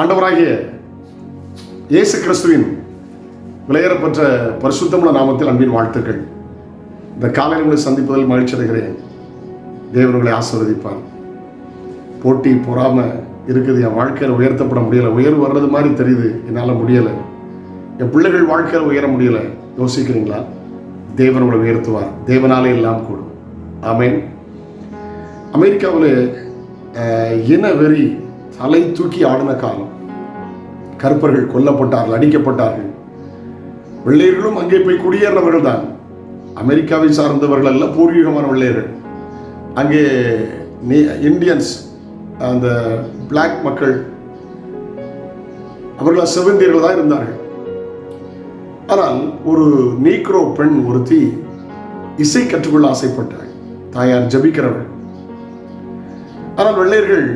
ஆண்டவராகிய இயேசு கிறிஸ்துவின் விலையேறப்பட்ட பரிசுத்தமுள்ள நாமத்தில் அன்பின் வாழ்த்துக்கள். இந்த காலையில் உங்களை சந்திப்பதில் மகிழ்ச்சி அடைகிறேன். தேவர்களை ஆசீர்வதிப்பார். போட்டி பொறாம இருக்குது என் வாழ்க்கையில் உயர்த்தப்பட முடியலை. உயர்வு வர்றது மாதிரி தெரியுது என்னால் முடியலை. என் பிள்ளைகள் வாழ்க்கையில் உயர முடியலை. யோசிக்கிறீங்களா? தேவன் உங்களை உயர்த்துவார். தேவனாலே எல்லாம் கூடும். ஆமேன். அமெரிக்காவில் இன வெறி தலை தூக்கி ஆடின காலம். கருப்பர்கள் கொல்லப்பட்டார்கள் அடிக்கப்பட்டார்கள். வெள்ளையர்களும் அங்கே போய் குடியேறினவர்கள் தான் அமெரிக்காவை சார்ந்தவர்கள் அல்ல பூர்வீகமான வெள்ளையர்கள். அங்கே இந்தியன்ஸ் அந்த பிளாக் மக்கள் அவர்கள் செவந்தியர்கள் தான் இருந்தார்கள். ஆனால் ஒரு நீக்ரோ பெண் ஒருத்தி இசை கற்றுக்கொள்ள ஆசைப்பட்டாள். தாயார் ஜபிக்கிறவள். ஆனால் வெள்ளையர்கள்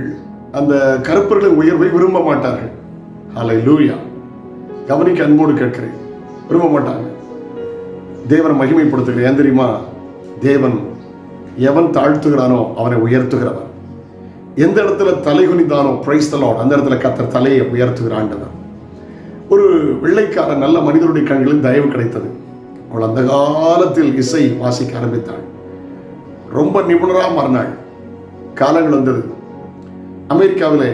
அந்த கருப்பர்களின் உயர்வை விரும்ப மாட்டார்கள். ஹலை லூயா கவனிக்க அன்போடு கேட்கிறேன். விரும்ப மாட்டாங்க தேவனை மகிமைப்படுத்துகிறேன். ஏன் தெரியுமா? தேவன் எவன் தாழ்த்துகிறானோ அவனை உயர்த்துகிறவன் எந்த இடத்துல தலை குனிந்தானோ பிரைஸ் தலாட் அந்த இடத்துல கத்தர் தலையை உயர்த்துகிற ஒரு வெள்ளைக்கார நல்ல மனிதருடைய கண்களில் தயவு கிடைத்தது. அவள் அந்த காலத்தில் இசை வாசிக்க ஆரம்பித்தாள். ரொம்ப நிபுணராக மறுநாள் காலங்கள் வந்தது. அமெரிக்காவிலே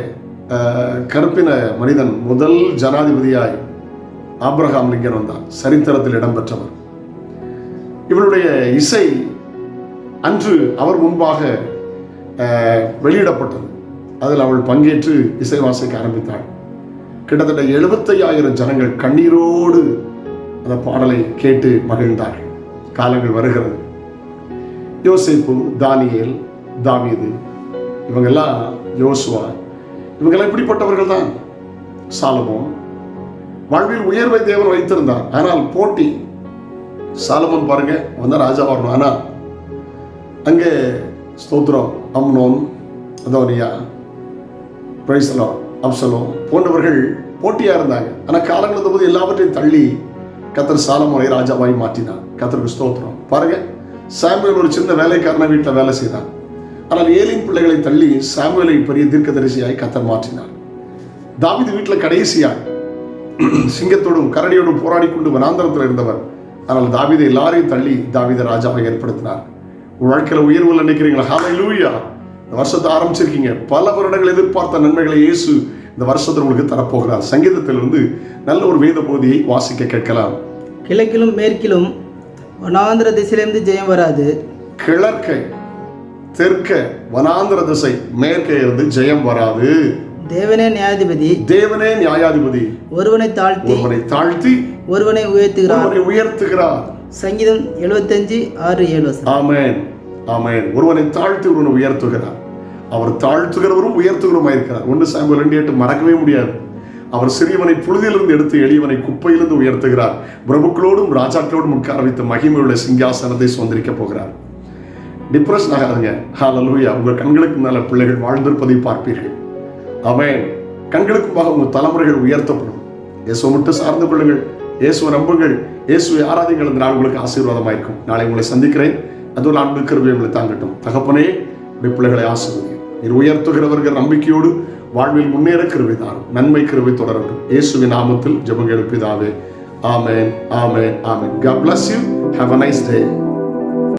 கருப்பின மனிதன் முதல் ஜனாதிபதியாய் ஆப்ரஹாம் லிங்கன் வந்தார் சரித்திரத்தில் இடம்பெற்றவர். இவளுடைய இசை அன்று அவர் முன்பாக வெளியிடப்பட்டது. அதில் அவள் பங்கேற்று இசை வாசிக்க ஆரம்பித்தாள். கிட்டத்தட்ட எழுபத்தையாயிரம் ஜனங்கள் கண்ணீரோடு அந்த பாடலை கேட்டு மகிழ்ந்தார்கள். காலங்கள் வருகிறது. யோசிப்பு தானியல் தாவீது இவங்கெல்லாம் யோசுவா. இவங்கெல்லாம் இப்படிப்பட்டவர்கள் தான் சாலமோன் வாழ்வில் உயர்வை தேவன் வைத்திருந்தார். ஆனால் போட்டி சாலமோன் பாருங்க வந்தால் ராஜா வரணும். ஆனால் அங்கே ஸ்தோத்ரம் அம்னோன் அதோனியா பிரைசலோ அப்சலோ போன்றவர்கள் போட்டியாக இருந்தாங்க. ஆனால் காலங்கள் போது எல்லாவற்றையும் தள்ளி கத்தர் சாலமோனை ராஜாவாய் மாற்றினான் கத்தருக்கு ஸ்தோத்திரம். பாருங்க சாம்பியல் ஒரு சின்ன வேலைக்காரன வீட்டில் வேலை செய்தான். ஆனால் ஏலின் பிள்ளைகளை தள்ளி சாமுவேலை பெரிய தீர்க்கதரிசியாய் கத்தர் மாற்றினார். தாவீது வீட்டில் கடைசியாய் சிங்கத்தோடும் கரடியோடும் போராடி கொண்டு வனாந்தரத்தில் இருந்தவர். ஆனால் தாவீதை எல்லாரையும் தள்ளி தாவீதை ராஜாவை ஏற்படுத்தினார். வாழ்க்கையில் உயர்வுல நினைக்கிறீங்களா? ஹாலை லூயா இந்த வருஷத்தை ஆரம்பிச்சிருக்கீங்க. பல வருடங்கள் எதிர்பார்த்த நன்மைகளை இயேசு இந்த வருஷத்தில் உங்களுக்கு தரப்போகிறார். சங்கீதத்திலிருந்து நல்ல ஒரு வேத போதியை வாசிக்க கேட்கலாம். கிழக்கிலும் மேற்கிலும் வனாந்திர திசையிலிருந்து ஜெயம் வராது. கிழக்க தெற்க வனாந்திர திசை மேற்கே இருந்து ஜெயம் வராது. தேவனே நியாயாதிபதி. தேவனே நியாயாதிபதி. ஒருவனை தாழ்த்தி ஒருவனை தாழ்த்தி ஒருவனை உயர்த்துகிறார். ஒருவனை உயர்த்துகிறார். சங்கீதம் எழுபத்தஞ்சு ஆறு ஏழு. ஆமென் ஆமென். ஒருவனை தாழ்த்தி ஒருவனை உயர்த்துகிறார். அவர் தாழ்த்துகிறவரும் உயர்த்துகிறவருமா இருக்கிறார். ஒன்று சாம்பல் ரெண்டு எட்டு மறக்கவே முடியாது. அவர் சிறியவனை புழுதியிலிருந்து எடுத்து எளியவனை குப்பையிலிருந்து உயர்த்துகிறார். பிரபுக்களோடும் ராஜாக்களோடும் உட்கார வைத்த மகிமையுள்ள சிங்காசனத்தை சுதந்திரிக்க போகிறார். டிப்ரெஷன் ஆகாதுங்க. ஹாலலூயா உங்கள் கண்களுக்கு மேலே பிள்ளைகள் வாழ்ந்திருப்பதை பார்ப்பீர்கள். அவன் கண்களுக்குமாக உங்கள் தலைமுறைகள் உயர்த்தப்படும். இயேசுவை மட்டும் சார்ந்து கொள்ளுங்கள். இயேசுவை நம்புங்கள். இயேசுவை ஆராதிங்கள் இந்த நாள் உங்களுக்கு ஆசீர்வாதமாக இருக்கும். நாளை உங்களை சந்திக்கிறேன். அதுவும் அன்பு கருவியை உங்களை தாங்கட்டும். தகப்பனே உடைய பிள்ளைகளை ஆசீர்வதி நீர் உயர்த்துகிறவர்கள் நம்பிக்கையோடு வாழ்வில் முன்னேற கருவி தாரும். நன்மை கருவி தொடரட்டும். இயேசுவின் நாமத்தில் ஜெபங்கள் எழுப்பிதாவே ஆமேன் ஆமேன் ஆமேன் God bless you have a nice day